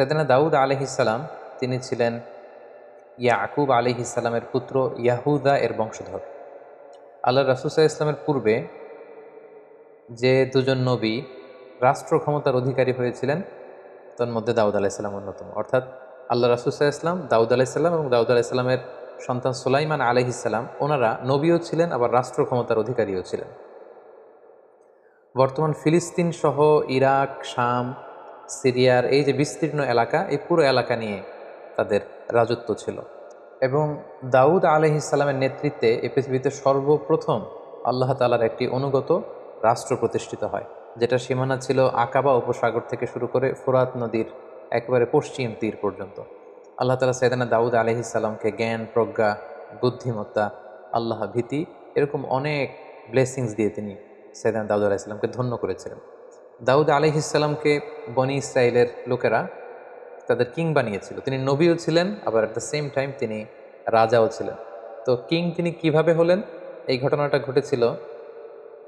সেদিনা দাউদ আলহিসাল্লাম তিনি ছিলেন ইয়াকুব আলিহিসাল্লামের পুত্র ইয়াহুদা এর বংশধর। আল্লাহ রাসুসাহ ইসলামের পূর্বে যে দুজন নবী রাষ্ট্র ক্ষমতার অধিকারী হয়েছিলেন, তার মধ্যে দাউদ আলাইসাল্লাম অন্যতম। অর্থাৎ আল্লাহ রাসুসাহ ইসলাম দাউদ আলাইসাল্লাম এবং দাউদ আলাইসাল্লামের সন্তান সুলাইমান আলহিসাল্লাম ওনারা নবীও ছিলেন, আবার রাষ্ট্র ক্ষমতার অধিকারীও ছিলেন। বর্তমান ফিলিস্তিন সহ ইরাক, শাম সিরিয়ার এই যে বিস্তীর্ণ এলাকা, এই পুরো এলাকা নিয়ে তাদের রাজত্ব ছিল। এবং দাউদ আলহিসাল্লামের নেতৃত্বে এই পৃথিবীতে সর্বপ্রথম আল্লাহ তালার একটি অনুগত রাষ্ট্র প্রতিষ্ঠিত হয়, যেটা সীমানা ছিল আকাবা উপসাগর থেকে শুরু করে ফুরাত নদীর একেবারে পশ্চিম তীর পর্যন্ত। আল্লাহ তালা সৈদানা দাউদ আলহিসাল্লামকে জ্ঞান, প্রজ্ঞা, বুদ্ধিমত্তা, আল্লাহ ভীতি এরকম অনেক ব্লেসিংস দিয়ে তিনি সৈদানা দাউদ আলাইসাল্লামকে ধন্য করেছিলেন। দাউদ আলহিসাল্লামকে বনি ইসরায়েলের লোকেরা তাদের কিং বানিয়েছিল। তিনি নবীও ছিলেন, আবার অ্যাট দ্য সেম টাইম তিনি রাজাও ছিলেন। তো কিং তিনি কীভাবে হলেন? এই ঘটনাটা ঘটেছিল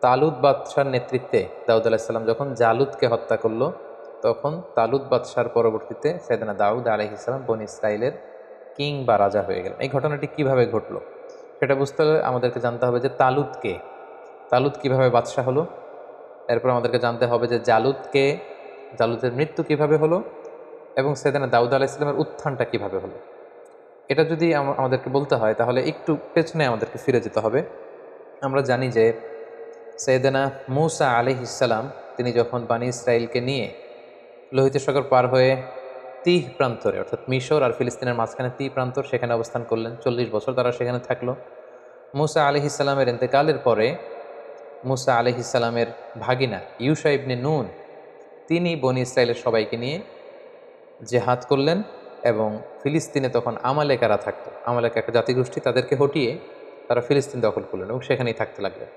তালুদ বাদশার নেতৃত্বে। দাউদ আলাহিসাল্লাম যখন জালুদকে হত্যা করল, তখন তালুদ বাদশার পরবর্তীতে সেদিনা দাউদ আলহিসাল্লাম বনি ইসরায়েলের কিং বা রাজা হয়ে গেলেন। এই ঘটনাটি কীভাবে ঘটলো? সেটা বুঝতে হলে আমাদেরকে জানতে হবে যে তালুদকে, তালুদ কীভাবে বাদশাহ হলো? এরপর আমাদেরকে জানতে হবে যে জালুদকে, জালুদের মৃত্যু কীভাবে হলো এবং সেদিনা দাউদ আলাইসলামের উত্থানটা কীভাবে হলো। এটা যদি আমাদেরকে বলতে হয়, তাহলে একটু পেছনে আমাদেরকে ফিরে যেতে হবে। আমরা জানি যে সৈয়দানা মৌসা আলি ইসালাম তিনি যখন বানি ইসরায়েলকে নিয়ে লোহিত সাগর পার হয়ে তিহ প্রান্তরে, অর্থাৎ মিশর আর ফিলিস্তিনের মাঝখানে তি প্রান্তর সেখানে অবস্থান করলেন, চল্লিশ বছর তারা সেখানে থাকল। মুসা আলি ইসালামের এতেকালের পরে মুসা আলি ইসালামের ভাগিনা ইউসা ইবনে নুন, তিনি বনি ইসরায়েলের সবাইকে নিয়ে জেহাদ করলেন এবং ফিলিস্তিনে তখন আমালেকারা থাকতো। আমালেকা একটা জাতিগোষ্ঠী তাদেরকে হটিয়ে তারা ফিলিস্তিন দখল করলেন এবং সেখানেই থাকতে লাগলেন।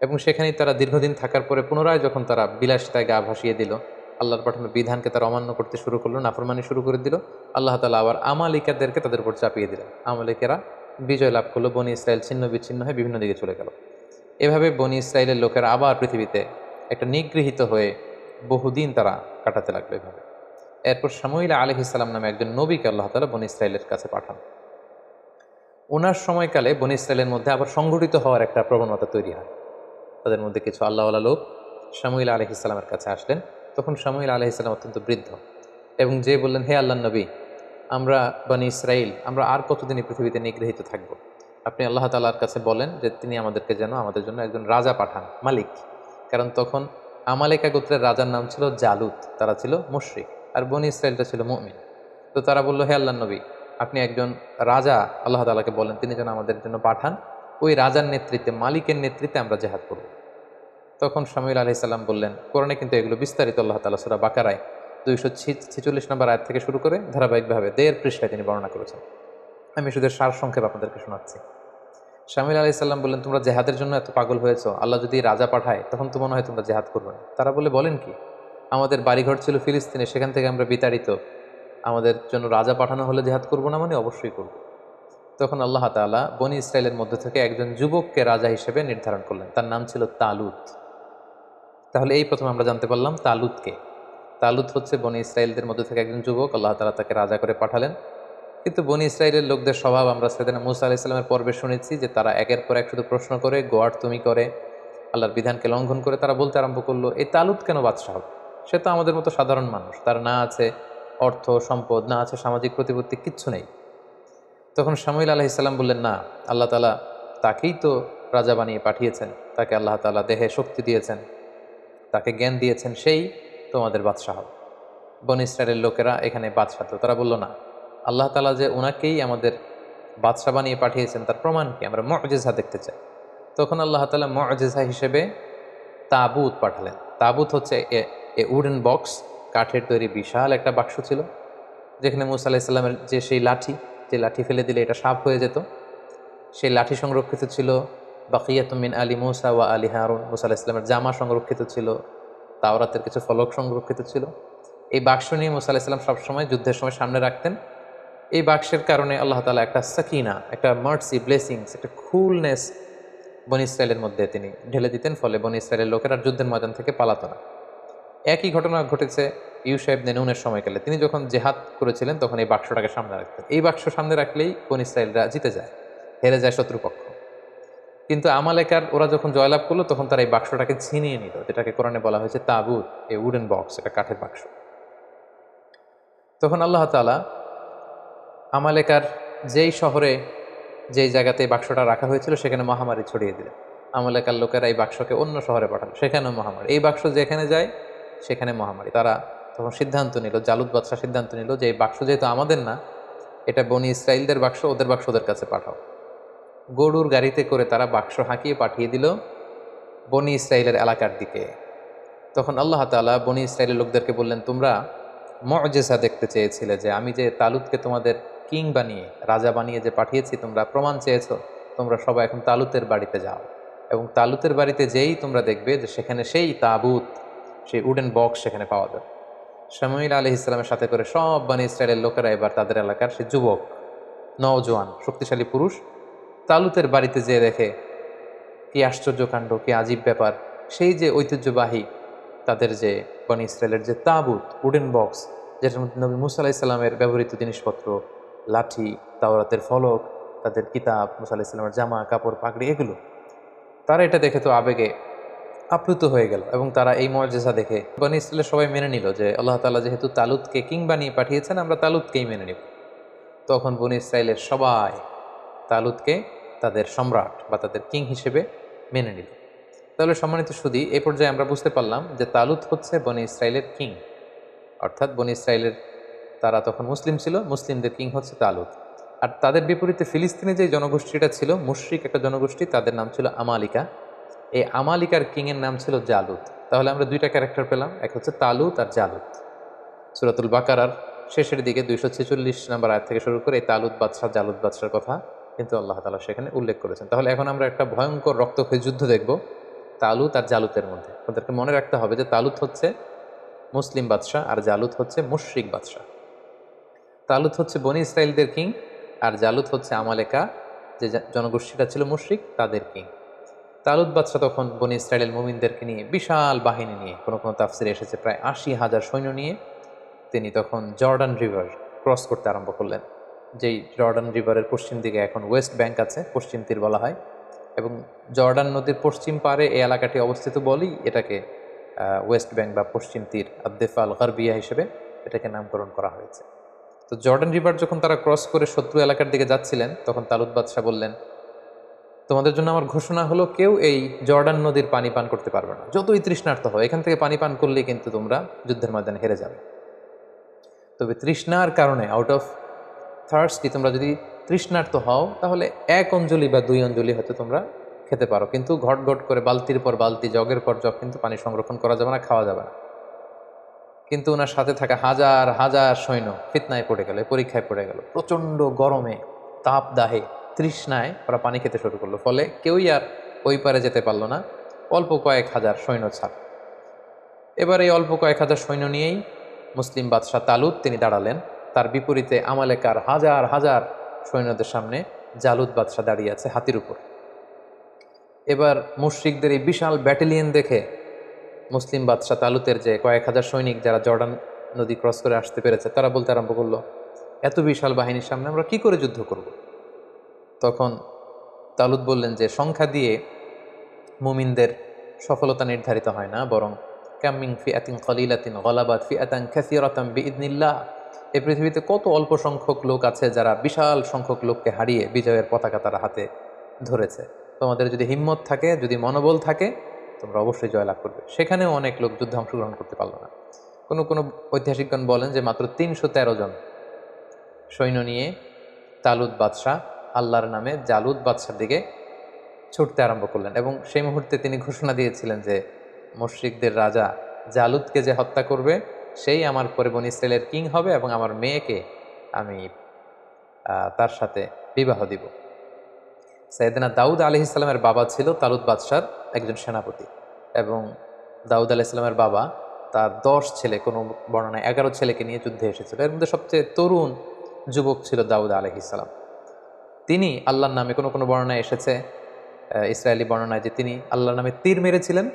এবং সেখানেই তারা দীর্ঘদিন থাকার পরে পুনরায় যখন তারা বিলাসিতায় গা ভাসিয়ে দিল, আল্লাহর পাঠানো বিধানকে তারা অমান্য করতে শুরু করল, নাফরমানি শুরু করে দিল, আল্লাহ তালা আবার আমালিকাদেরকে তাদের উপর চাপিয়ে দিলেন। আমালিকেরা বিজয় লাভ করল, বনি ইসরায়েল ছিন্ন বিচ্ছিন্ন হয়ে বিভিন্ন দিকে চলে গেল। এভাবে বনি ইসরায়েলের লোকেরা আবার পৃথিবীতে একটা নিগৃহীত হয়ে বহুদিন তারা কাটাতে লাগল এভাবে। এরপর সামুইলা আলহ ইসলাম নামে একজন নবীকে আল্লাহ তালা বনি ইসরায়েলের কাছে পাঠান। ওনার সময়কালে বনি ইসরায়েলের মধ্যে আবার সংগঠিত হওয়ার একটা প্রবণতা তৈরি হয়। তাদের মধ্যে কিছু আল্লাহওয়ালা লোক সামুইল আলহ ইসলামের কাছে আসলেন। তখন সামুইল আলহ ইসলাম অত্যন্ত বৃদ্ধ এবং যে বললেন, হে আল্লাহ নবী, আমরা বনি ইসরায়েল আমরা আর কতদিন পৃথিবীতে নিগৃহীত থাকব? আপনি আল্লাহ তালার কাছে বলেন যে তিনি আমাদেরকে যেন আমাদের জন্য একজন রাজা পাঠান, মালিক। কারণ তখন আমালেকা গোত্রের রাজার নাম ছিল জালুত তারা ছিল মুশ্রিক, আর বনি ইসরায়েলটা ছিল মুমিন। তো তারা বলল, হে আল্লাহ নবী, আপনি একজন রাজা আল্লাহ তালাকে বলেন, তিনি যেন আমাদের জন্য পাঠান, ওই রাজার নেতৃত্বে, মালিকের নেতৃত্বে আমরা জেহাদ করব। তখন শামিল আলি সাল্লাম বললেন, কোরআনে কিন্তু এগুলো বিস্তারিত, আল্লাহ তালা সুরা বাকারায় দুইশো ছি ছিচল্লিশ নম্বর আয়াত থেকে শুরু করে ধারাবাহিকভাবে দেড় পৃষ্ঠায় তিনি বর্ণনা করেছেন। আমি শুধু সার সংক্ষেপ আপনাদেরকে শোনাচ্ছি। শামিল আলি সাল্লাম বললেন, তোমরা জেহাদের জন্য এত পাগল হয়েছ, আল্লাহ যদি রাজা পাঠায়, তখন তো মনে হয় তোমরা জেহাদ করবে না। তারা বলে, বলেন কি? আমাদের বাড়িঘর ছিল ফিলিস্তিনে, সেখান থেকে আমরা বিতাড়িত। আমাদের জন্য রাজা পাঠানো হলে জেহাদ করব না মানে অবশ্যই করব। তখন আল্লাহ তালা বনি ইসরায়েলের মধ্যে থেকে একজন যুবককে রাজা হিসেবে নির্ধারণ করলেন। তার নাম ছিল তালুত। তাহলে এই প্রথম আমরা জানতে পারলাম তালুতকে। তালুত হচ্ছে বনি ইসরায়েলদের মধ্যে থেকে একজন যুবক। আল্লাহ তালা তাকে রাজা করে পাঠালেন। কিন্তু বনি ইসরায়েলের লোকদের স্বভাব আমরা সেদিন মুসা আলাহ ইসলামের পর্বে শুনেছি যে তারা একের পর এক শুধু প্রশ্ন করে গোয়ার তুমি করে, আল্লাহর বিধানকে লঙ্ঘন করে তারা বলতে আরম্ভ করল, এই তালুত কেন বাদশাহ? সে তো আমাদের মতো সাধারণ মানুষ, তার না আছে অর্থ, সম্পদ, না আছে সামাজিক প্রতিপত্তি, কিচ্ছু নেই। তখন শামিল আলাহ ইসলাম বললেন, না, আল্লাহ তালা তাকেই তো রাজা বানিয়ে পাঠিয়েছেন, তাকে আল্লাহ তালা দেহে শক্তি দিয়েছেন, তাকে জ্ঞান দিয়েছেন, সেই তোমাদের বাদশাহ। বন ইসরায়েলের লোকেরা এখানে বাদশাহ, তো তারা বলল, না। আল্লাহ তালা যে ওনাকেই আমাদের বাদশাহ বানিয়ে পাঠিয়েছেন, তার প্রমাণ কি? আমরা মজেজা দেখতে চাই। তখন আল্লাহ তালা মজেজা হিসেবে তাবুত পাঠালেন। তাবুত হচ্ছে এ উডেন বক্স, কাঠের তৈরি বিশাল একটা বাক্স ছিল, যেখানে মুসা আলাহিসাল্লামের যে সেই লাঠি, যে লাঠি ফেলে দিলে এটা সাপ হয়ে যেত। সেই লাঠি সংরক্ষিত ছিল বাকিয়াতমিন আলী মুসা ওয়া আলী হারুন। মুসা আলাহিসাল্লামের জামা সংরক্ষিত ছিল, তাওরাতের কিছু ফলক সংরক্ষিত ছিল। এই বাক্স নিয়ে মুসা আলাহিসাল্লাম সবসময় যুদ্ধের সময় সামনে রাখতেন। এই বাক্সের কারণে আল্লাহ তালা একটা সাকিনা, একটা মার্সি ব্লেসিংস একটা কুলনেস বন ইসরায়েলের মধ্যে তিনি ঢেলে দিতেন, ফলে বন ইসরায়েলের লোকেরা যুদ্ধের ময়দান থেকে পালাত না। একই ঘটনা ঘটেছে ইউসাহেব নেনুনের সময়কালে। তিনি যখন জেহাদ করেছিলেন, তখন এই বাক্সটাকে সামনে রাখতেন। এই বাক্স সামনে রাখলেই কোন ইসরায়েলরা জিতে যায়, হেরে যায় শত্রুপক্ষ। কিন্তু আমালেকার, ওরা যখন জয়লাভ করল, তখন তারা এই বাক্সটাকে ছিনিয়ে নিল, যেটাকে কোরআনে বলা হয়েছে তাবুত, এই উডেন বক্স এটা কাঠের বাক্স। তখন আল্লাহ তালা আমালেকার যেই শহরে, যেই জায়গাতে বাক্সটা রাখা হয়েছিল, সেখানে মহামারী ছড়িয়ে দিলেন আমালেকার লোকেরা এই বাক্সকে অন্য শহরে পাঠালো। সেখানেও মহামারী। এই বাক্স যেখানে যায়, সেখানে মহামারী। তারা তখন সিদ্ধান্ত নিল, জালুদ বাদশাহ সিদ্ধান্ত নিল যে এই বাক্স যেহেতু আমাদের না, এটা বনি ইসরায়েলদের বাক্স, ওদের বাক্স ওদের কাছে পাঠাও। গরুর গাড়িতে করে তারা বাক্স হাঁকিয়ে পাঠিয়ে দিল বনি ইসরায়েলের এলাকার দিকে। তখন আল্লাহ তালা বনি ইসরায়েলের লোকদেরকে বললেন, তোমরা মজেসা দেখতে চেয়েছিলে যে আমি যে তালুদকে তোমাদের কিং বানিয়ে, রাজা বানিয়ে যে পাঠিয়েছি, তোমরা প্রমাণ চেয়েছো, তোমরা সবাই এখন তালুতের বাড়িতে যাও। এবং তালুতের বাড়িতে যেই তোমরা দেখবে যে সেখানে সেই তাবুত, সেই উডেন বক্স সেখানে পাওয়া যাবে। শামুইল আলহ ইসলামের সাথে করে সব বানি ইসরায়েলের লোকেরা এবার তাদের এলাকার সে যুবক, নওজোয়ান, শক্তিশালী পুরুষ, তালুতের বাড়িতে যেয়ে দেখে কি আশ্চর্য কাণ্ড, কি আজীব ব্যাপার। সেই যে ঐতিহ্যবাহী তাদের যে বনি ইসরায়েলের যে তাবুত, উডেন বক্স, যেটার মধ্যে নবী মুসা আলাহ ইসলামের ব্যবহৃত জিনিসপত্র লাঠি, তাওরাতের ফলক, তাদের কিতাব, মুসা আলাহ ইসলামের জামা, কাপড়, পাগড়ি, এগুলো। তারা এটা দেখে তো আবেগে আপ্লুত হয়ে গেল এবং তারা এই মর্যাদা দেখে বনি ইসরায়েলের সবাই মেনে নিল যে আল্লাহ তালা যেহেতু তালুদকে কিং বানিয়ে পাঠিয়েছেন, আমরা তালুদকেই মেনে নিব। তখন বনি ইসরায়েলের সবাই তালুদকে তাদের সম্রাট বা তাদের কিং হিসেবে মেনে নিল। তাহলে সম্মানিত সুদী এই পর্যায়ে আমরা বুঝতে পারলাম যে তালুত হচ্ছে বনি ইসরায়েলের কিং, অর্থাৎ বনি ইসরায়েলের তারা তখন মুসলিম ছিল, মুসলিমদের কিং হচ্ছে তালুত। আর তাদের বিপরীতে ফিলিস্তিনে যে জনগোষ্ঠীটা ছিল, মুশ্রিক একটা জনগোষ্ঠী, তাদের নাম ছিল আমালিকা। এই আমালিকার কিংয়ের নাম ছিল জালুত। তাহলে আমরা দুইটা ক্যারেক্টার পেলাম, এক হচ্ছে তালুত আর জালুত। সুরাতুল বাকারার শেষের দিকে দুইশো ছেচল্লিশ নাম্বার আয় থেকে শুরু করে এই তালুত বাদশাহ, জালুত বাদশার কথা কিন্তু আল্লাহ তালা সেখানে উল্লেখ করেছেন। তাহলে এখন আমরা একটা ভয়ঙ্কর রক্তক্ষয়ী যুদ্ধ দেখব, তালুত আর জালুতের মধ্যে। ওদেরকে মনে রাখতে হবে যে তালুত হচ্ছে মুসলিম বাদশাহ আর জালুত হচ্ছে মুশ্রিক বাদশাহ। তালুত হচ্ছে বনি ইসরায়েলদের কিং আর জালুত হচ্ছে আমালেকা, যে জনগোষ্ঠীটা ছিল মুশ্রিক, তাদের কিং তালুত বাদশাহ তখন বনি ইসরায়েল মুমিনদেরকে নিয়ে বিশাল বাহিনী নিয়ে, কোনো কোনো তাফসিরে এসেছে প্রায় আশি হাজার সৈন্য নিয়ে, তিনি তখন জর্ডান রিভার ক্রস করতে আরম্ভ করলেন। যেই জর্ডান রিভারের পশ্চিম দিকে এখন ওয়েস্ট ব্যাংক আছে, পশ্চিম তীর বলা হয়, এবং জর্ডান নদীর পশ্চিম পারে এই এলাকাটি অবস্থিত বলেই এটাকে ওয়েস্ট ব্যাংক বা পশ্চিম তীর আব্দেফা আল গারবিয়া হিসেবে এটাকে নামকরণ করা হয়েছে। তো জর্ডান রিভার যখন তারা ক্রস করে শত্রু এলাকার দিকে যাচ্ছিলেন, তখন তালুদ বাদশাহ বললেন, তোমাদের জন্য আমার ঘোষণা হলো, কেউ এই জর্ডান নদীর পানি পান করতে পারবে না। যতই তৃষ্ণার্থ হয় এখান থেকে পানি পান করলেই কিন্তু তোমরা যুদ্ধের ময়দানে হেরে যাবে। তবে তৃষ্ণার কারণে আউট অফ থার্সটি তোমরা যদি তৃষ্ণার্থ হও, তাহলে এক অঞ্জলি বা দুই অঞ্জলি হয়তো তোমরা খেতে পারো। কিন্তু ঘট ঘট করে বালতির পর বালতি, জগের পর জগ, কিন্তু পানি সংরক্ষণ করা যাবে না, খাওয়া যাবে না। কিন্তু ওনার সাথে থাকা হাজার হাজার সৈন্য ফিতনায় পড়ে গেল পরীক্ষায় পড়ে গেল। প্রচণ্ড গরমে তাপ দাহে তৃষ্ণায় ওরা পানি খেতে শুরু করল। ফলে কেউই আর ওই পারে যেতে পারল না। অল্প কয়েক হাজার সৈন্য ছাড়। এবার এই অল্প কয়েক হাজার সৈন্য নিয়েই মুসলিম বাদশাহ তালুদ তিনি দাঁড়ালেন। তার বিপরীতে আমালেকার হাজার হাজার সৈন্যদের সামনে জালুদ বাদশাহ দাঁড়িয়ে আছে হাতির উপর। এবার মুশ্রিকদের এই বিশাল ব্যাটালিয়ন দেখে মুসলিম বাদশাহ তালুতের যে কয়েক হাজার সৈনিক যারা জর্ডান নদী ক্রস করে আসতে পেরেছে, তারা বলতে আরম্ভ করল, এত বিশাল বাহিনীর সামনে আমরা কি করে যুদ্ধ করব? তখন তালুত বললেন যে, সংখ্যা দিয়ে মুমিনদের সফলতা নির্ধারিত হয় না, বরং ক্যামিং ফি আতিন কলিলাতিন গলাবাদ ফি আতান খ্যাসিরতাম বিইদনিল্লাহ। এই পৃথিবীতে কত অল্প সংখ্যক লোক আছে যারা বিশাল সংখ্যক লোককে হারিয়ে বিজয়ের পতাকা তারা হাতে ধরেছে। তোমাদের যদি হিম্মত থাকে, যদি মনোবল থাকে তোমরা অবশ্যই জয়লাভ করবে। সেখানেও অনেক লোক যুদ্ধে অংশগ্রহণ করতে পারল না। কোনো কোনো ঐতিহাসিকগণ বলেন যে মাত্র তিনশো তেরো জন সৈন্য নিয়ে তালুদ বাদশাহ আল্লাহর নামে জালুদ বাদশার দিকে ছুটতে আরম্ভ করলেন এবং সেই মুহূর্তে তিনি ঘোষণা দিয়েছিলেন যে মুশ্রিকদের রাজা জালুদকে যে হত্যা করবে, সেই আমার পরে বন ইসরায়েলের কিং হবে এবং আমার মেয়েকে আমি তার সাথে বিবাহ দিব। সাইদিনা দাউদ আলি ইসলামের বাবা ছিল তালুদ বাদশার একজন সেনাপতি। এবং দাউদ আলি ইসলামের বাবা তার দশ ছেলে, কোনো বর্ণনায় এগারো ছেলেকে নিয়ে যুদ্ধে এসেছিল। এর মধ্যে সবচেয়ে তরুণ যুবক ছিল দাউদ আলহ ইসলাম তিনি আল্লাহর নামে কোনো কোনো বর্ণনায় এসেছে ইসরায়েলি বর্ণনায় যে তিনি আল্লাহর নামে তীর মেরেছিলেন,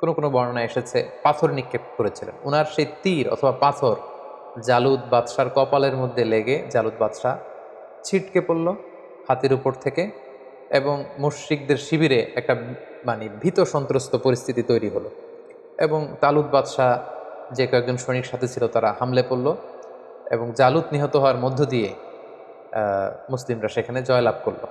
কোনো কোনো বর্ণনা এসেছে পাথর নিক্ষেপ করেছিলেন। ওনার সেই তীর অথবা পাথর জালুদ বাদশার কপালের মধ্যে লেগে জালুদ বাদশাহ ছিটকে পড়ল। হাতির উপর থেকে এবং মুশ্রিকদের শিবিরে একটা মানে ভীত সন্ত্রস্ত পরিস্থিতি তৈরি হলো। এবং তালুদ বাদশাহ যে কয়েকজন সৈনিক সাথে ছিল তারা হামলে পড়ল এবং জালুদ নিহত হওয়ার মধ্য দিয়ে মুসলিমরা সেখানে জয়লাভ করল।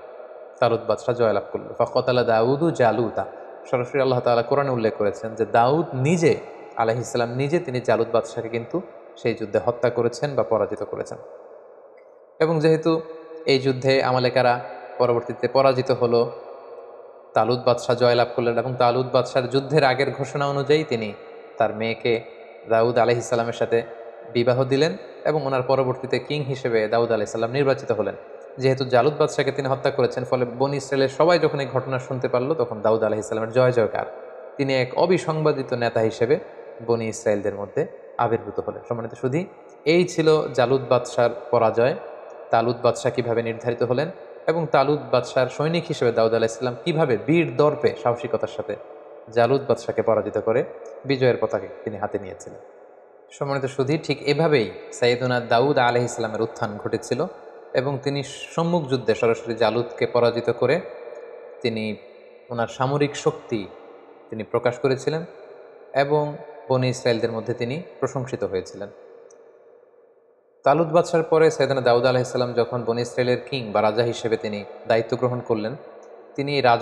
তালুদ বাদশাহ জয়লাভ করল। ফকতালা দাউদু জালুতা। সরাসরি আল্লাহ তাআলা কোরআনে উল্লেখ করেছেন যে দাউদ নিজে আলাহ ইসলাম নিজে তিনি জালুদ বাদশাহকে কিন্তু সেই যুদ্ধে হত্যা করেছেন বা পরাজিত করেছেন। এবং যেহেতু এই যুদ্ধে আমালেকারা পরবর্তীতে পরাজিত হলো। তালুদ বাদশাহ জয়লাভ করলেন এবং তালুদ বাদশার যুদ্ধের আগের ঘোষণা অনুযায়ী তিনি তার মেয়েকে দাউদ আলহ সাথে বিবাহ দিলেন এবং ওনার পরবর্তীতে কিং হিসেবে দাউদ আলাহ ইসলাম নির্বাচিত হলেন। যেহেতু জালুদ বাদশাকে তিনি হত্যা করেছেন, ফলে বন ইসরায়েলের সবাই যখন এই ঘটনা শুনতে পারল, তখন দাউদ আলাহ ইসলামের জয় জয়কার। তিনি এক অবিসংবাদিত নেতা হিসেবে বনি ইসরায়েলদের মধ্যে আবির্ভূত হলেন। সম্মানিত শুধু এই ছিল জালুদ বাদশার পরাজয়। তালুদ বাদশাহ কীভাবে নির্ধারিত হলেন এবং তালুদ বাদশার সৈনিক হিসেবে দাউদ আলাহ ইসলাম কীভাবে বীর দর্পে সাহসিকতার সাথে জালুদ বাদশাকে পরাজিত করে বিজয়ের পতাকে তিনি হাতে নিয়েছিলেন। সম্মানিত সুধী, ঠিক এভাবেই সাইয়েদুনা দাউদ আলহ ইসলামের উত্থান ঘটেছিল এবং তিনি সম্মুখ যুদ্ধে সরাসরি জালুদকে পরাজিত করে তিনি ওনার সামরিক শক্তি তিনি প্রকাশ করেছিলেন এবং বনি ইসরায়েলদের মধ্যে তিনি প্রশংসিত হয়েছিলেন। তালুদ বাদশার পরে সৈদানা দাউদ আলাহিসাল্লাম যখন বনি কিং বা রাজা হিসেবে তিনি দায়িত্ব গ্রহণ করলেন, তিনি রাজা